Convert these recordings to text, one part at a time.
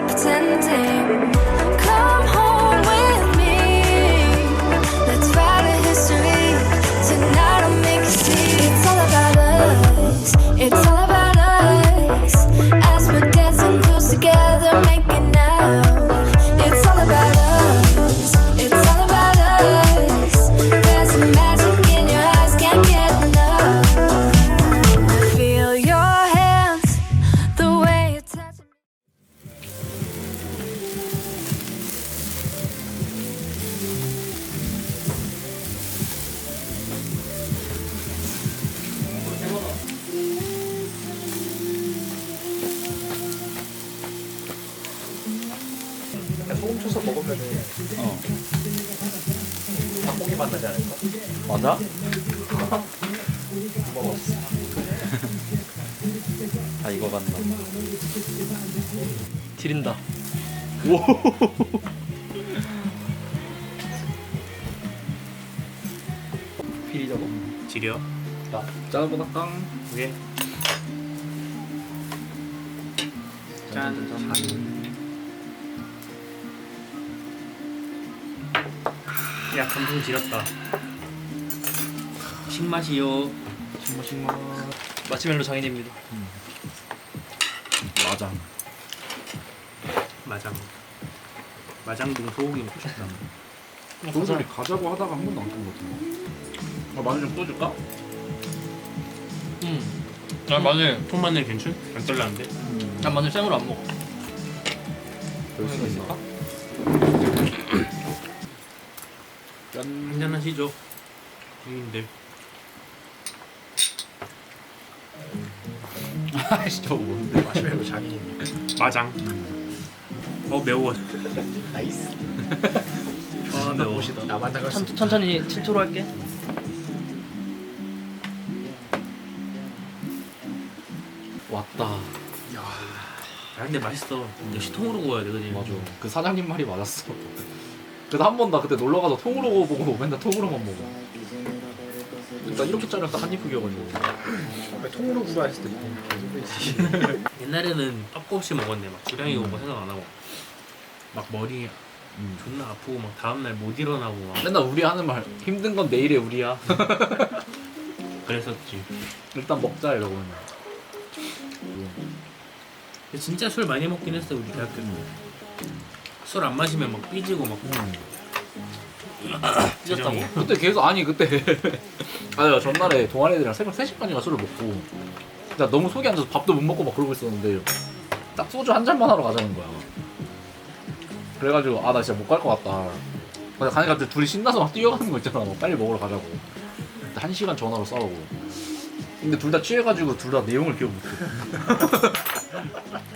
pretending. 맞아? 먹었어. 아 이거 같나? 지린다. 필이 저거. 지려. 짜보다 깡. 이게 짠. 야 감성 지렸다. 신맛이요. 식마 식마. 마치멜로 장인입니다. 맞아. 마장. 마장동 소고기 먹고 싶다. 소리 가자고 하다가 한 번도 안본것 같은데. 아 마늘 좀 떠줄까? 음. 아 마늘. 통마늘 괜찮? 안 떨라는데? 난 마늘 생으로 안 먹어. 별 수가 있을까? 짠. 한잔 하시죠. 형님들. 아이씨 저거 뭔데? 마시멜로 장인. 마장. 어 매워. 나이스. 아 매워. 나만 나갈 수. 천, 천천히 7초로 할게. 왔다. 야 근데 맛있어. 역시 통으로 구워야 돼, 그지? 맞아. 그 사장님 말이 맞았어. 그래서 한 번 나 그때 놀러 가서 통으로 보고 맨날 통으로만 먹어. 일단 이렇게 잘랐다 한입 크기여가지고. 왜 통으로 구라 했을 때 통. 옛날에는 pap고 없이 먹었네. 막 주량이 오고 생각 안 하고. 막 머리 음. 존나 아프고 막 다음날 못 일어나고 막 맨날 우리 하는 말 힘든 건 내일의 우리야. 그랬었지. 일단 먹자 이러고 맨날. 근데 진짜 술 많이 먹긴 했어 우리 대학교 때. 술안 마시면 막 삐지고 막 음. 삐졌다고? 그때 계속 아니 그때 아 내가 전날에 동아리 애들이랑 새벽 3시까지가 술을 먹고 나 너무 속이 안 좋아서 밥도 못 먹고 막 그러고 있었는데 딱 소주 한 잔만 하러 가자는 거야. 그래가지고 아 나 진짜 못 갈 것 같다. 근데 가니까 갑자기 둘이 신나서 막 뛰어가는 거 있잖아. 막 빨리 먹으러 가자고. 한 시간 전화로 싸우고. 근데 둘 다 취해가지고 둘 다 내용을 기억 못해.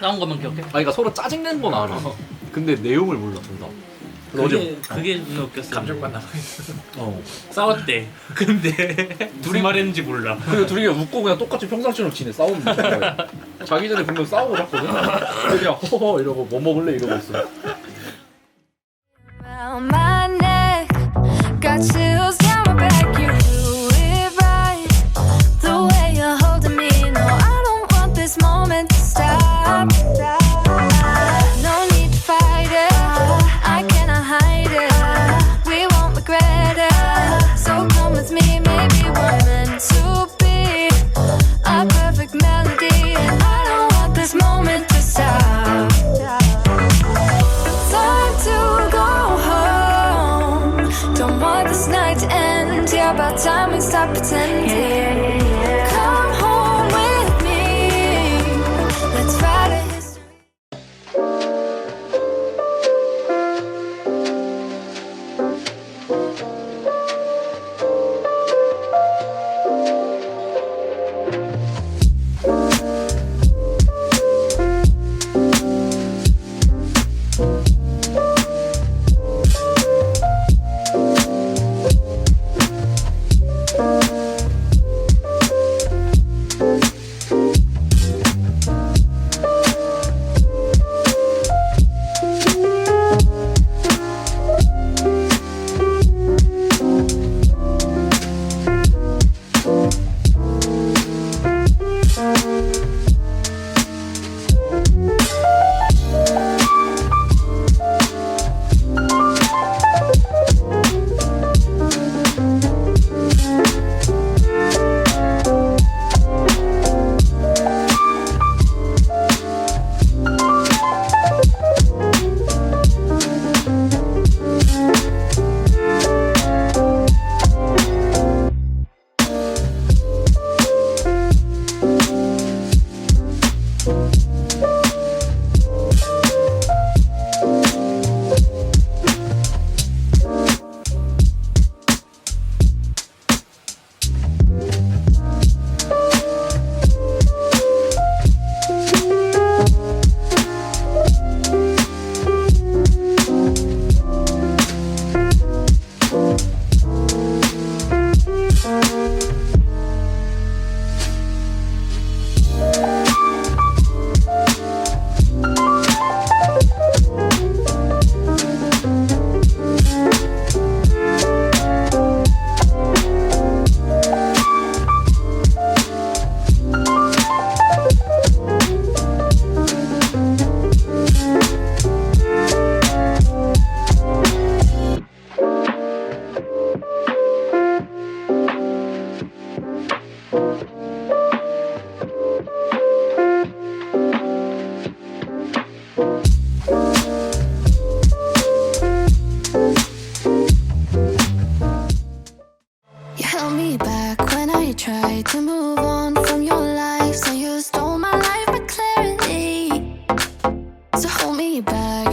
싸운 것만 기억해? 아니 그러니까 서로 짜증낸 건 알아. 근데 내용을 몰라 둘 다 그게 그게 존나 웃겼어. 감정만 남아 있어. 어 싸웠대. 근데 둘이 말했는지 몰라. 그리고 둘이 그냥 웃고 그냥 똑같이 평상시처럼 지내 싸우는 거야. 자기 전에 분명 싸우고 잤거든. 근데 그냥 허허 이러고 뭐 먹을래 이러고 있어. maybe one held me back when I tried to move on from your life. So you stole my life but clearly, So hold me back.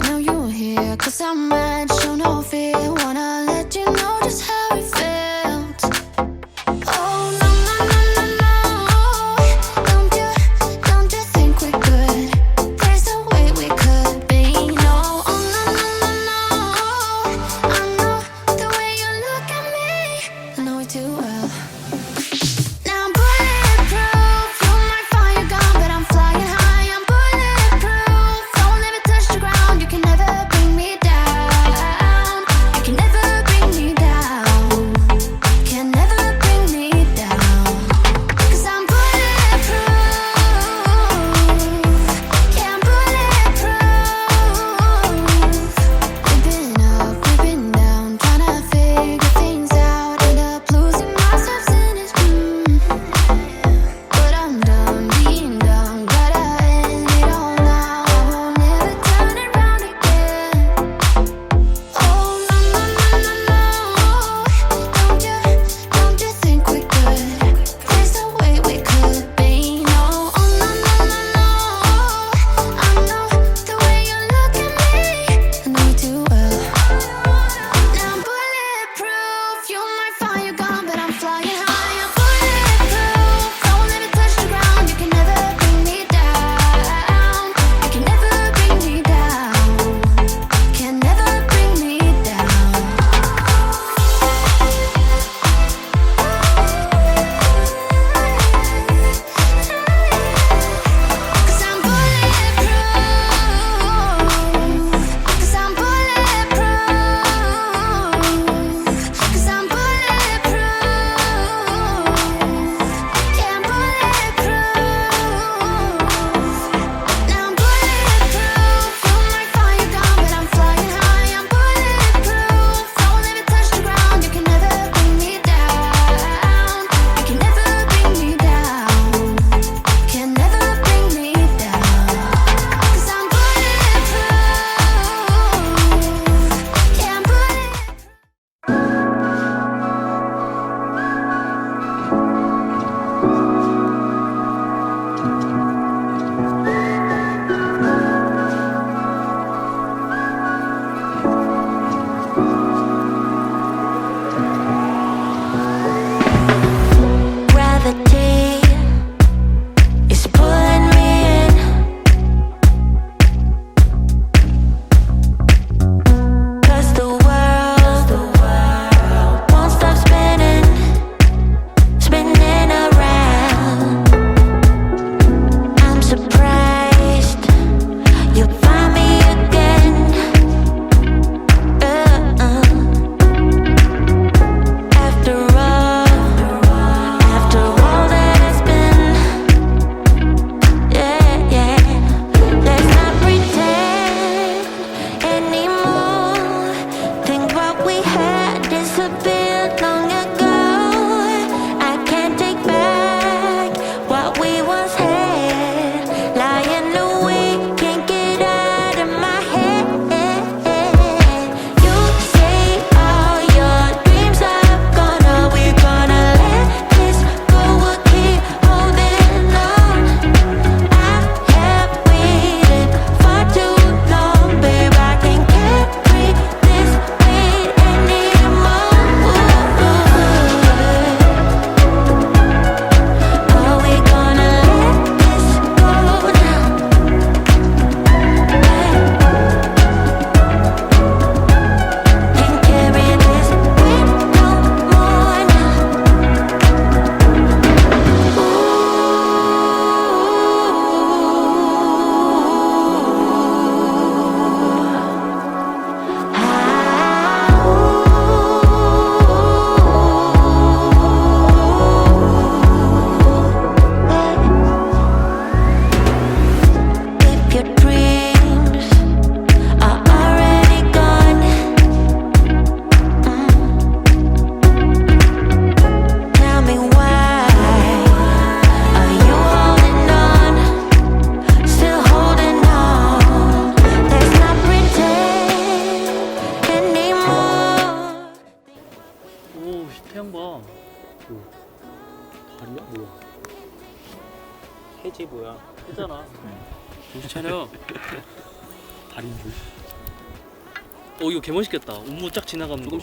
개 멋있겠다. 운무 쫙 지나가는 거.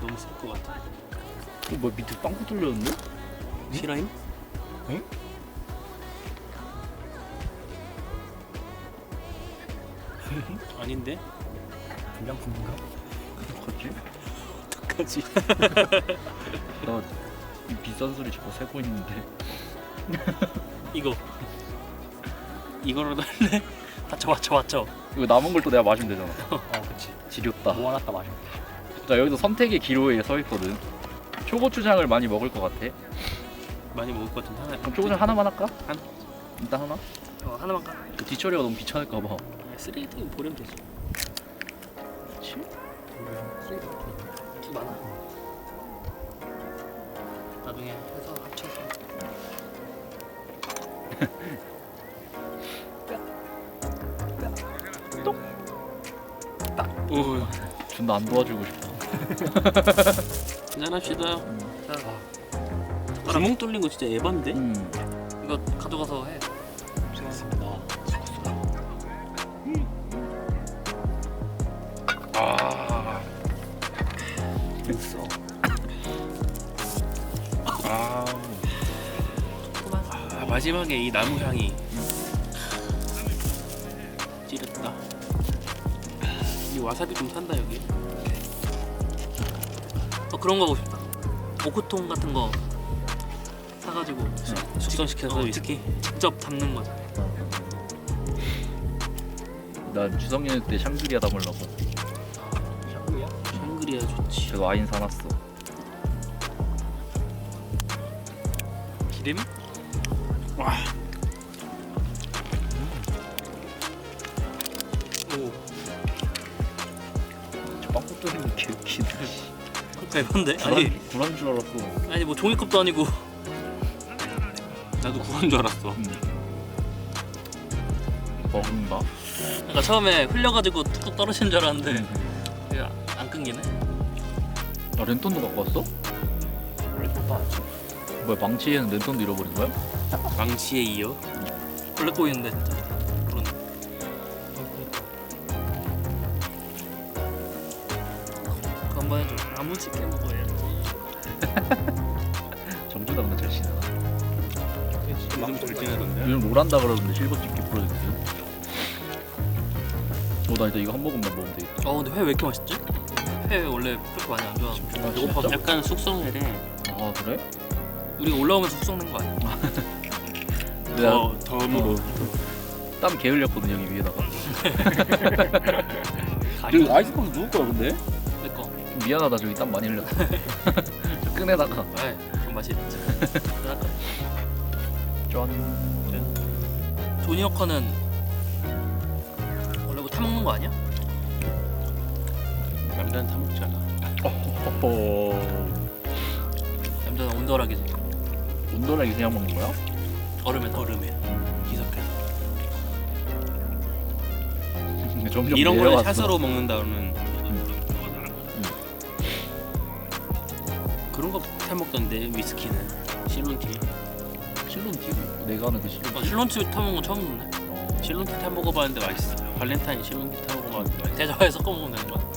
너무 쓸것 같아. 뭐 밑에 빵꾸 뚫렸는데? 실화임? 응? 아닌데? 불량품인가? 어떡하지? 어떡하지? 나이 비싼 소리 자꾸 세고 있는데 이거. 이거라도 할래? 맞춰 맞춰 맞춰. 이거 남은 걸 또 내가 마시면 되잖아 아 그치. 지렸다 모아놨다 마셔. 자 여기서 선택의 기로에 서 있거든 초고추장을 많이 먹을 것 같아 많이 먹을 것 같은데 하나. 그럼 초고추장 하나만 할까? 한. 일단 하나? 어, 하나만 까. 그 뒤처리가 너무 귀찮을까봐 아, 쓰레기통에 버리면 되지. 그치? 쓰레기 같은 티 많아. 오, 존나 안 도와주고 싶다 한잔합시다. 구멍 뚫린 거 진짜 에반데? 음. 이거 가져가서 해. 아 있어. 아. 아, 마지막에 이 나무 향이 와사비 좀 산다 여기. 어 그런 거 하고 싶다. 오크통 같은 거 사가지고 숙- 숙성시켜서 위스키 직접 담는 거죠. 난 추석 연휴 때 샹그리아 담으려고 샹그리야? 샹그리아 좋지. 그래서 와인 사놨어 기름? 와. 대박인데? 아니, 불안, 불안 줄 알았어 아니 뭐 종이컵도 아니고. 나도 구한 줄 알았어. 음. 먹은가? 그러니까 처음에 흘려가지고 뚝뚝 떨어지는 줄 알았는데 음. 그냥 안 끊기네. 아 랜턴도 갖고 왔어? 뭐야 망치에는 랜턴도 잃어버린 거야? 망치에 이어 원래 꼬이는데 진짜 그런 그거 한번 해줘 야무지게 먹어야지 정주다 근데 잘 치잖아 요즘 잘 지내던데? 요즘 롤한다 그러는데 실버 찍기 프로젝트. 어나 이제 이거 한 모금만 먹으면 되겠다. 어 근데 회 왜 이렇게 맛있지? 회 원래 그렇게 많이 안 좋아하는데 아, 배고파? 약간 숙성회래 아 그래? 우리가 올라오면서 숙성된 거 아니야? 내가 더 먹어. 땀 게을렸거든 여기 위에다가. 저기 아이스박스 누구 거야 근데? 미안하다 저기 땀 많이 흘렸다 저 끈에다가 왜? 좀 맛이 있지 그럴까? 짠 조니 워커는 원래 뭐 타먹는 거 아니야? 남자는 타먹잖아 어허허 남자는 온도락이지 온도락이 그냥 먹는 거야? 얼음에 얼음에 희석해서 점점 이런 내려갔어. 샷으로 먹는다는 그런 거 타먹던데 위스키는 실론티 실론티? 내가 아는 그 실론티 어, 실론티 타먹은 건 처음 듣네 어. 실론티 타 먹어봤는데 맛있어. 발렌타인 실론티 타 먹어봤는데 맛있어. 대자화에 섞어 먹으면 되는 거야?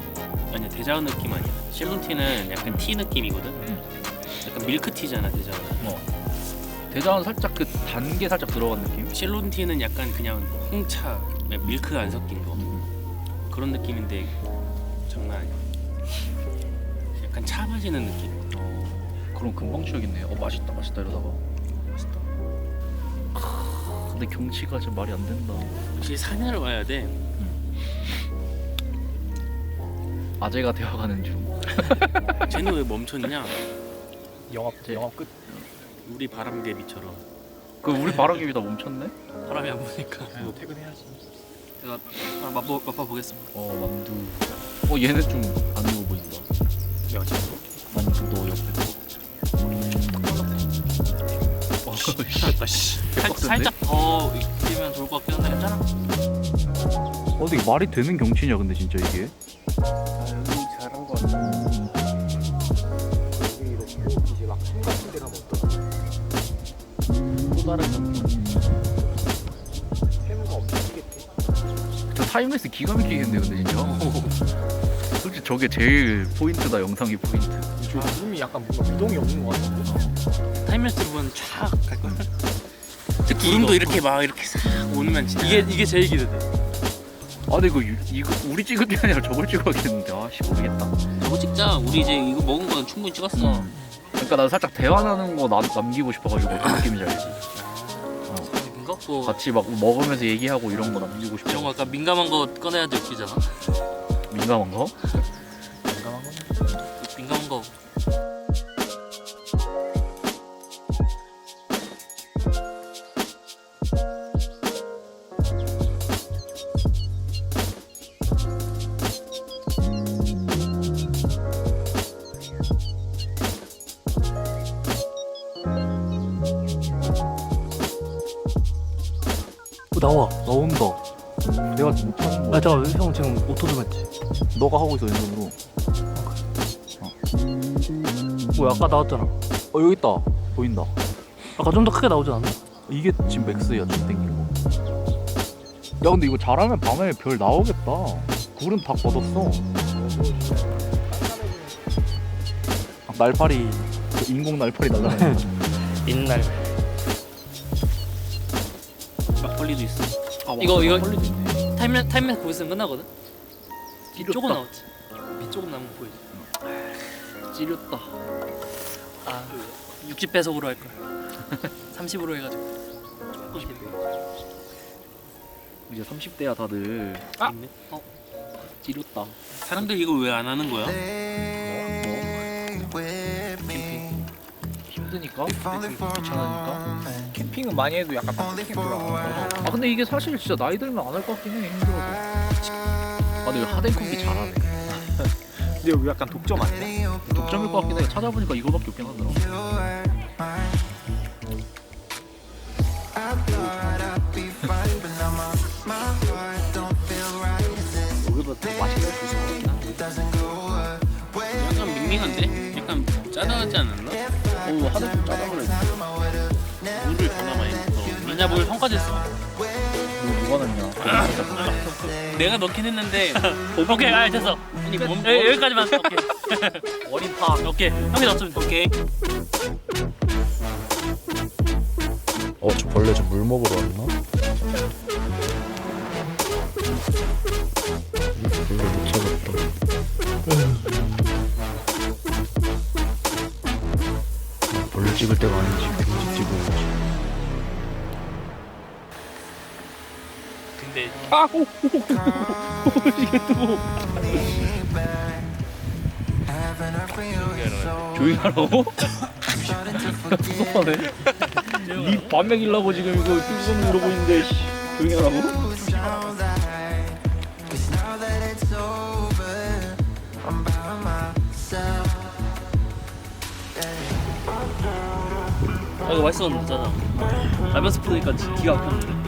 아니야 대자원 느낌 아니야. 실론티는 약간 티 느낌이거든. 음. 약간 밀크티잖아 대자원. 어. 대장은 살짝 그 단계 살짝 들어간 느낌? 실론티는 약간 그냥 홍차, 밀크 안 섞인 거 그런 느낌인데 장난 아니야. 약간 차 마시는 느낌. 어. 그럼 금방 취하겠네 어 맛있다 맛있다 이러다가 맛있다. 근데 경치가 진짜 말이 안 된다 역시 산을 와야 돼. 아재가 되어가는 중 쟤는 왜 멈췄냐? 영업 영업 끝. 우리 바람개비처럼. 그 우리 바람개비 다 멈췄네? 바람이 안 부니까 너 퇴근해야지. 제가 하나 맛보, 맛봐 보겠습니다 어 만두 어 얘네 좀안 익어 보인다 야 진짜? 만두 너 옆에 미치겠다 씨. 살, 살짝 더 익히면 좋을 것 같긴 한데 괜찮아? 어디 말이 되는 경치냐 근데 진짜 이게. 진짜 타임레스 기가 막히겠네요 근데 진짜. 솔직히 저게 제일 포인트다 영상이 포인트. 지금 아, 이 약간 뭔가 미동이 없는 것 같은데? 타임레스로 보면 촥갈 거야. 특히 구름도. 이렇게 막 이렇게 싹 오면 진짜 이게 이게 제일 기대돼. 아 근데 이거 유- 이거 우리 찍을 게 아니라 저걸 찍어야겠는데 아씨 모르겠다. 저거 찍자. 우리 이제 이거 먹은 건 충분히 찍었어. 음. 그러니까 나 살짝 대화 나누는 거 남, 남기고 싶어가지고 어떤 느낌인지 알지? 이거 뭐 같이 막 먹으면서 얘기하고 이런 거 남기고 싶어. 이런 거 약간 민감한 거 꺼내야지 웃기잖아. 민감한 거? 어, 나와. 나온다. 내가 지금 거야 아 잠깐 형 지금 오토 좀 했지. 너가 하고 있어 왼손으로. 뭐 아까 나왔잖아. 어 여기 있다. 보인다. 아까 좀 더 크게 나오지 않았나? 이게 지금 맥스야 좀 땡기는 거야 근데 이거 잘하면 밤에 별 나오겠다. 구름 다 걷었어. 아, 날파리 그 인공 날파리 날라다니는 옛날. 막걸리도 있어. 이거 이거 타임랩 타임랩 거기서 끝나거든. 뒤쪽은 나왔지. 밑쪽은 남은 거 보이지. 찌렸다. 아 60배속으로 할 걸. 30으로 해가지고. 조금 이제 30대야 다들 아. 어. 찌렸다. 사람들 이거 왜 안 하는 거야? 힘드니까? 귀찮으니까? 캠핑은 많이 해도 약간 빡빡해 돌아가. 아 근데 이게 사실 진짜 나이 들면 안 할 것 같긴 해 힘들어서. 아 근데 하덴쿡이 잘하네. 근데 여기 약간 독점 아니야? 독점일 것 같긴 해. 찾아보니까 이거밖에 없긴 하더라. 여기도 할수 있어. 약간 밍밍한데? 약간 짜다하지 않았 3까지 했어. 이거는요. 내가 넣긴 했는데 오케이, 아 됐어. 아니, 몸- 뭐, 여- 뭐? 여기까지만. 오케이. 어린 파. 오케이. 형이 넣었으면 오케이. 어, 저 벌레 저 물 먹으러 왔나? 벌레 못 찾았다. 아, 벌레 찍을 때가 아니지. 경지 찍어야지. 근데 조용히 하라고? 섭섭하네. 니 반맥이려고 지금 이거 뚜껑 누르고 있는데 씨. 조용히 하라고? 아 이거 맛있었는데 짜장. 라면 스프니까 기가 막혔는데.